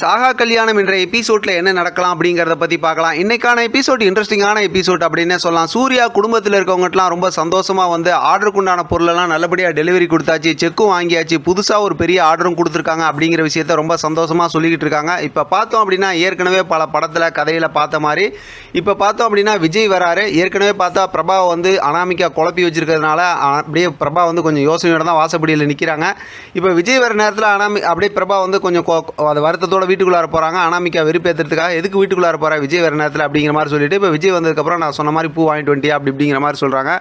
சாகா கல்யாணம் என்ற எபிசோட்ல என்ன நடக்கலாம் அப்படிங்கிறத பத்தி பார்க்கலாம். இன்னைக்கான எபிசோட் இன்ட்ரெஸ்டிங்கான எபிசோட் அப்படின்னே சொல்லலாம். சூர்யா குடும்பத்தில் இருக்கவங்கட்டலாம் ரொம்ப சந்தோஷமா வந்து ஆர்டருக்கு உண்டான பொருளெல்லாம் நல்லபடியாக டெலிவரி கொடுத்தாச்சு செக்கும் வாங்கியாச்சு. புதுசாக ஒரு பெரிய ஆர்டரும் கொடுத்துருக்காங்க அப்படிங்கிற விஷயத்த ரொம்ப சந்தோஷமா சொல்லிக்கிட்டு இருக்காங்க. இப்போ பார்த்தோம் அப்படின்னா ஏற்கனவே பல படத்தில் கதையில் பார்த்த மாதிரி. இப்போ பார்த்தோம் அப்படின்னா விஜய் வராரு. ஏற்கனவே பார்த்தா பிரபா வந்து அனாமிக்கா குழப்பி வச்சிருக்கிறதுனால அப்படியே பிரபா வந்து கொஞ்சம் யோசனையோட தான் வாசப்படியில் நிற்கிறாங்க இப்போ விஜய் வர நேரத்தில் அனாமி அப்படியே பிரபா வந்து கொஞ்சம் அது வருத்தத்தோட வீட்டுக்குள்ளார போகிறாங்க அனாமிக்கா வெறுப்பேற்றுறதுக்காக எதுக்கு வீட்டுக்குள்ளார போகிறா விஜய் வர நேரத்தில் அப்படிங்கிற மாதிரி சொல்லிட்டு இப்போ விஜய் வந்ததுக்கப்புறம் நான் சொன்ன மாதிரி பூ வாங்கிட்டு வந்துட்டியா? அப்படி இப்படிங்கிற மாதிரி சொல்கிறாங்க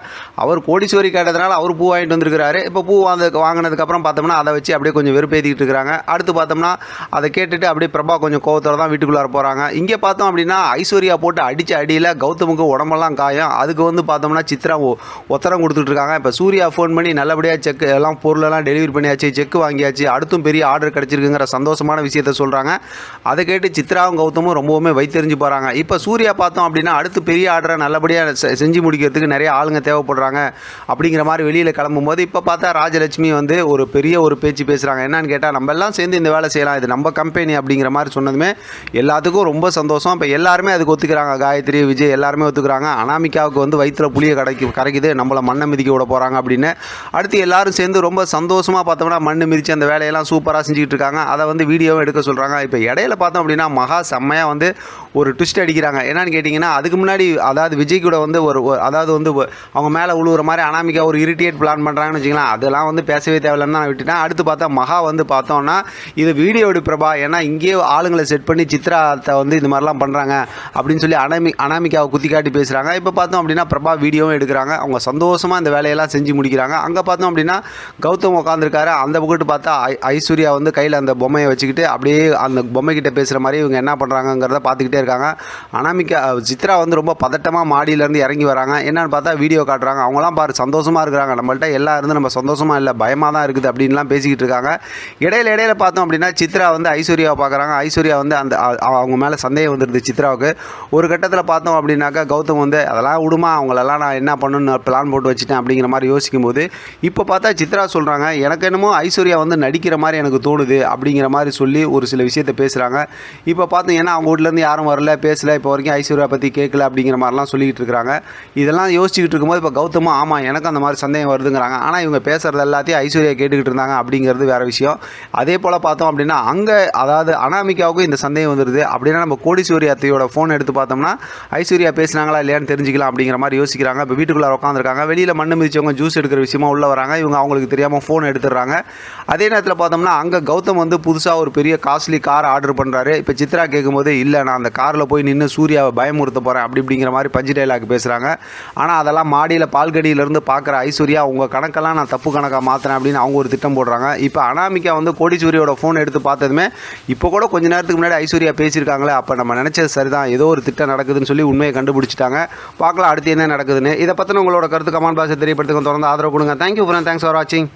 அவர் கோடீஸ்வரி கேட்டதுனால அவர் பூ வாங்கிட்டு வந்திருக்கிறாரு. இப்போ பூ வாங்க வாங்கினதுக்கப்புறம் பார்த்தோம்னா அதை வச்சு அப்படியே கொஞ்சம் வெறுப்பேற்றிக்கிட்டு இருக்கிறாங்க அடுத்து பார்த்தோம்னா அதை கேட்டுட்டு அப்படியே பிரபா கொஞ்சம் கோவத்தோட தான் வீட்டுக்குள்ளார போகிறாங்க இங்கே பார்த்தோம் அப்படின்னா ஐஸ்வர்யா போட்டு அடித்த அடியில் கௌதமுக்கு உடம்பெல்லாம் காயம். அதுக்கு வந்து பார்த்தோம்னா சித்ரா ஒத்தரம் உத்தரம் கொடுத்துட்டு இருக்காங்க. இப்போ சூர்யா ஃபோன் பண்ணி நல்லபடியாக செக் எல்லாம் பொருளெல்லாம் டெலிவரி பண்ணியாச்சு செக் வாங்கியாச்சு. அடுத்தும் பெரிய ஆர்டர் கிடச்சிருக்குங்கிற சந்தோஷமான விஷயத்த சொல்கிறாங்க அதை கேட்டு சித்ராவும் கௌதமும் ரொம்பவுமே வைத்தெறிஞ்சு போகிறாங்க இப்போ சூர்யா பார்த்தோம் அப்படின்னா அடுத்து பெரிய ஆர்டரை நல்லபடியாக செ- செஞ்சு முடிக்கிறதுக்கு நிறைய ஆளுங்க தேவைப்படுறாங்க அப்படிங்கிற மாதிரி வெளியில் கிளம்பும்போது இப்போ பார்த்தா ராஜலட்சுமி வந்து ஒரு பெரிய ஒரு பேச்சு பேசுகிறாங்க என்னன்னு கேட்டால் நம்ம எல்லாம் சேர்ந்து இந்த வேலை செய்யலாம். இது நம்ம கம்பெனி அப்படிங்கிற மாதிரி சொன்னதுமே எல்லாத்துக்கும் ரொம்ப சந்தோஷம். இப்போ எல்லாருமே அதுக்கு ஒத்துக்கிறாங்க. காயத்ரி விஜய் எல்லாருமே ஒத்துக்கிறாங்க. அனாமிகாவுக்கு வந்து வயிற்றில் புளியை கடைக்கு கரைக்குது. நம்மளை மண்ணை மிதிக்க விட போகிறாங்க அப்படின்னு. அடுத்து எல்லாரும் சேர்ந்து ரொம்ப சந்தோஷமாக பார்த்தோம்னா மண்ணு மிதித்து அந்த வேலையெல்லாம் சூப்பராக செஞ்சுக்கிட்டு இருக்காங்க. அதை வந்து வீடியோவும் எடுக்க சொல்கிறாங்க இப்போ இடையில பார்த்தோம் அப்படின்னா மகா செம்மையாக வந்து ஒரு ட்விஸ்ட் அடிக்கிறாங்க. என்னன்னு கேட்டிங்கன்னா அதுக்கு முன்னாடி அதாவது விஜய் கூட வந்து ஒரு அதாவது வந்து அவங்க மேலே உழுவுற மாதிரி அனாமிக்கா ஒரு இரிட்டேட் பிளான் பண்ணுறாங்கன்னு வச்சுக்கலாம் அதெல்லாம் வந்து பேசவே தேவையில்லைன்னு நான் விட்டுட்டேன். அடுத்து பார்த்தா மகா வந்து பார்த்தோம்னா இது வீடியோ பிரபா ஏன்னா இங்கேயே ஆளுங்களை செட் பண்ணி சித்ராத்தை வந்து இந்த மாதிரிலாம் பண்ணுறாங்க அப்படின்னு சொல்லி அனாமி அனாமிகாவை குத்தி காட்டி பேசுகிறாங்க இப்போ பார்த்தோம் அப்படின்னா பிரபா வீடியோவும் எடுக்கிறாங்க. அவங்க சந்தோஷமாக இந்த வேலையெல்லாம் செஞ்சு முடிக்கிறாங்க. அங்கே பார்த்தோம் அப்படின்னா கௌதம் உட்காந்துருக்காரு அந்த பக்கத்து பார்த்தா ஐ- ஐஸ்வர்யா வந்து கையில் அந்த பொம்மையை வச்சுக்கிட்டு அப்படியே அந்த பொம்மைக்கிட்ட பேசுகிற மாதிரி இவங்க என்ன பண்ணுறாங்கங்கிறத பார்த்துக்கிட்டே இருக்காங்க. அனாமிகா சித்ரா வந்து ரொம்ப பதட்டமாக மாடியிலேருந்து இறங்கி வராங்க. என்னென்னு பார்த்தா வீடியோ காட்டுறாங்க. அவங்களாம் பாரு சந்தோஷமாக இருக்கிறாங்க. நம்மள்ட்ட எல்லாம் இருந்து நம்ம சந்தோஷமாக இல்லை பயமாக தான் இருக்குது அப்படின்லாம் பேசிக்கிட்டு இருக்காங்க. இடையில இடையில பார்த்தோம் அப்படின்னா சித்ரா வந்து ஐஸ்வர்யாவை பார்க்குறாங்க. ஐஸ்வர்யா வந்து அந்த அவங்க மேலே சந்தேகம் வந்துடுது சித்ராவுக்கு. ஒரு கட்டத்தில் பார்த்தோம் அப்படின்னாக்கா கௌதம் வந்து அதெல்லாம் விடுமா அவங்களெல்லாம் நான் என்ன பண்ணணும்னு பிளான் போட்டு வச்சுட்டேன் அப்படிங்கிற மாதிரி யோசிக்கும் போது இப்போ பார்த்தா சித்ரா சொல்கிறாங்க எனக்கு என்னமோ ஐஸ்வர்யா வந்து நடிக்கிற மாதிரி எனக்கு தோணுது அப்படிங்கிற மாதிரி சொல்லி ஒரு சில விஷயத்தை பேசுகிறாங்க இப்போ பார்த்தீங்கன்னா அவங்க வீட்லேருந்து யாரும் வரல பேசல இப்போ வரைக்கும் ஐஸ்வர்யா பற்றி கேட்கல அப்படிங்கிற மாதிரிலாம் சொல்லிக்கிட்டு இருக்கிறாங்க இதெல்லாம் யோசிச்சுக்கிட்டு இருக்கும்போது இப்போ கௌதமா ஆமாம் எனக்கு அந்த மாதிரி சந்தேகம் வருதுங்கிறாங்க. ஆனால் இவங்க பேசுகிறது எல்லாத்தையும் ஐஸ்வர்யா கேட்டுக்கிட்டு இருந்தாங்க அப்படிங்கிறது வேற விஷயம். அதே போல் பார்த்தோம் அப்படின்னா அங்கே அதாவது அனாமிக்காவுக்கும் இந்த சந்தேகம் வந்துடுது அப்படின்னா நம்ம கோடீஸ்வரி அத்தையோட ஃபோன் எடுத்து பார்த்தோம்னா ஐஸ்வர்யா பேசுனாங்களா இல்லையான்னு தெரிஞ்சுக்கலாம் அப்படிங்கிற மாதிரி யோசிக்கிறாங்க. இப்போ வீட்டுக்குள்ளே உட்காந்துருக்காங்க வெளியில் மண்ணு மிதிச்சவங்க ஜூஸ் எடுக்கிற விஷயமா உள்ளே வராங்க. இவங்க அவங்களுக்கு தெரியாமல் ஃபோன் எடுத்துடுறாங்க. அதே நேரத்தில் பார்த்தோம்னா அங்கே கௌதம் வந்து புதுசாக ஒரு பெரிய காஸ்ட்லி கார் ஆர்டர் பண்ணுறாரு இப்போ சித்ரா கேட்கும்போது இல்லை நான் அந்த காரில் போய் நின்று சூர்யாவை பயமுறுத்த போகிறேன் அப்படி இப்படிங்கிற மாதிரி பஞ்சு டைலாக் பேசுகிறாங்க ஆனால் அதெல்லாம் மாடியில் பால்கடியிலேருந்து பார்க்குற ஐஸ்வர்யா உங்கள் கணக்கெல்லாம் நான் தப்பு கணக்காக மாற்றுறேன் அப்படின்னு அவங்க ஒரு திட்டம் போடுறாங்க. இப்போ அனாமிகா வந்து கோடிச்சூரியோட ஃபோன் எடுத்து பார்த்ததுமே இப்போ கூட கொஞ்ச நேரத்துக்கு முன்னாடி ஐஸ்வர்யா பேசியிருக்காங்களே அப்போ நம்ம நினச்சது சரிதான். ஏதோ ஒரு திட்டம் நடக்குதுன்னு சொல்லி உண்மையை கண்டுபிடிச்சிட்டாங்க. பார்க்கலாம் அடுத்து என்ன நடக்குதுன்னு. இதை பற்றின உங்களோட கருத்து கமான் பாஷை தெரியப்படுத்துங்க தொடர்ந்து ஆதரவு கொடுங்க. தேங்க்யூ ஃப்ரெண்ட் தேங்க்ஸ் ஃபார் வாட்சிங்